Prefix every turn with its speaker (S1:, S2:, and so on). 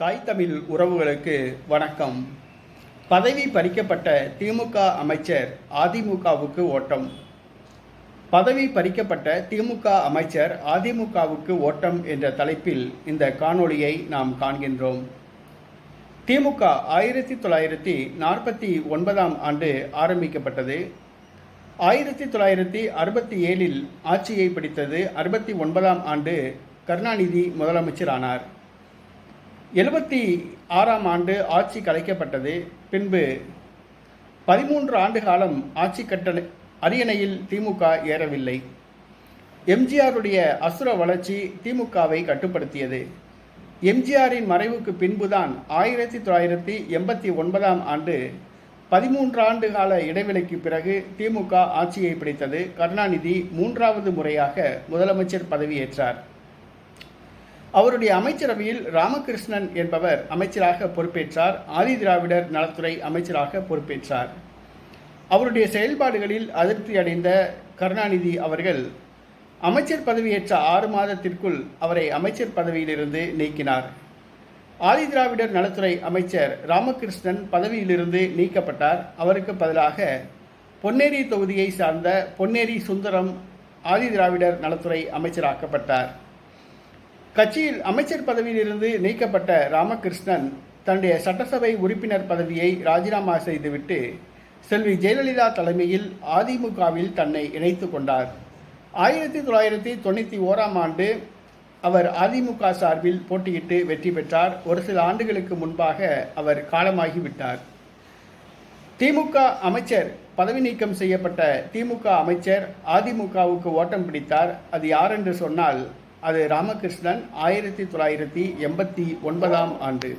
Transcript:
S1: தாய் தமிழ் உறவுகளுக்கு வணக்கம். பதவி பறிக்கப்பட்ட திமுக அமைச்சர் அதிமுகவுக்கு ஓட்டம். பதவி பறிக்கப்பட்ட திமுக அமைச்சர் அதிமுகவுக்கு ஓட்டம் என்ற தலைப்பில் இந்த காணொளியை நாம் காண்கின்றோம். திமுக ஆயிரத்தி தொள்ளாயிரத்தி நாற்பத்தி ஒன்பதாம் ஆண்டு ஆரம்பிக்கப்பட்டது. ஆயிரத்தி தொள்ளாயிரத்தி அறுபத்தி ஏழில் ஆட்சியை பிடித்தது அறுபத்தி ஒன்பதாம் ஆண்டு கருணாநிதி முதலமைச்சரானார். எழுபத்தி ஆறாம் ஆண்டு ஆட்சி கலைக்கப்பட்டது. பின்பு பதிமூன்று ஆண்டு காலம் ஆட்சி கட்டளை அரியணையில் திமுக ஏறவில்லை. எம்ஜிஆருடைய அசுர வளர்ச்சி திமுகவை கட்டுப்படுத்தியது. எம்ஜிஆரின் மறைவுக்கு பின்புதான் ஆயிரத்தி தொள்ளாயிரத்தி எண்பத்தி ஒன்பதாம் ஆண்டு பதிமூன்று ஆண்டு கால இடைவெளிக்கு பிறகு திமுக ஆட்சியை பிடித்தது. கருணாநிதி மூன்றாவது முறையாக முதலமைச்சர் பதவியேற்றார். அவருடைய அமைச்சரவையில் ராமகிருஷ்ணன் என்பவர் அமைச்சராக பொறுப்பேற்றார். ஆதி திராவிடர் நலத்துறை அமைச்சராக பொறுப்பேற்றார். அவருடைய செயல்பாடுகளில் அதிருப்தி அடைந்த கருணாநிதி அவர்கள் அமைச்சர் பதவியேற்ற ஆறு மாதத்திற்குள் அவரை அமைச்சர் பதவியிலிருந்து நீக்கினார். ஆதி திராவிடர் நலத்துறை அமைச்சர் ராமகிருஷ்ணன் பதவியிலிருந்து நீக்கப்பட்டார். அவருக்கு பதிலாக பொன்னேரி தொகுதியை சார்ந்த பொன்னேரி சுந்தரம் ஆதி திராவிடர் நலத்துறை அமைச்சராக்கப்பட்டார். கட்சியில் அமைச்சர் பதவியிலிருந்து நீக்கப்பட்ட ராமகிருஷ்ணன் தன்னுடைய சட்டசபை உறுப்பினர் பதவியை ராஜினாமா செய்துவிட்டு செல்வி ஜெயலலிதா தலைமையில் அதிமுகவில் தன்னை இணைத்து கொண்டார். ஆயிரத்தி தொள்ளாயிரத்தி தொண்ணூற்றி ஓராம் ஆண்டு அவர் அதிமுக சார்பில் போட்டியிட்டு வெற்றி பெற்றார். ஒரு சில ஆண்டுகளுக்கு முன்பாக அவர் காலமாகிவிட்டார் திமுக அமைச்சர் பதவி நீக்கம் செய்யப்பட்ட திமுக அமைச்சர் அதிமுகவுக்கு ஓட்டம் பிடித்தார். அது யார் என்று சொன்னால் அது ராமகிருஷ்ணன் ஆயிரத்தி தொள்ளாயிரத்தி எண்பத்தி ஒன்பதாம் ஆண்டு.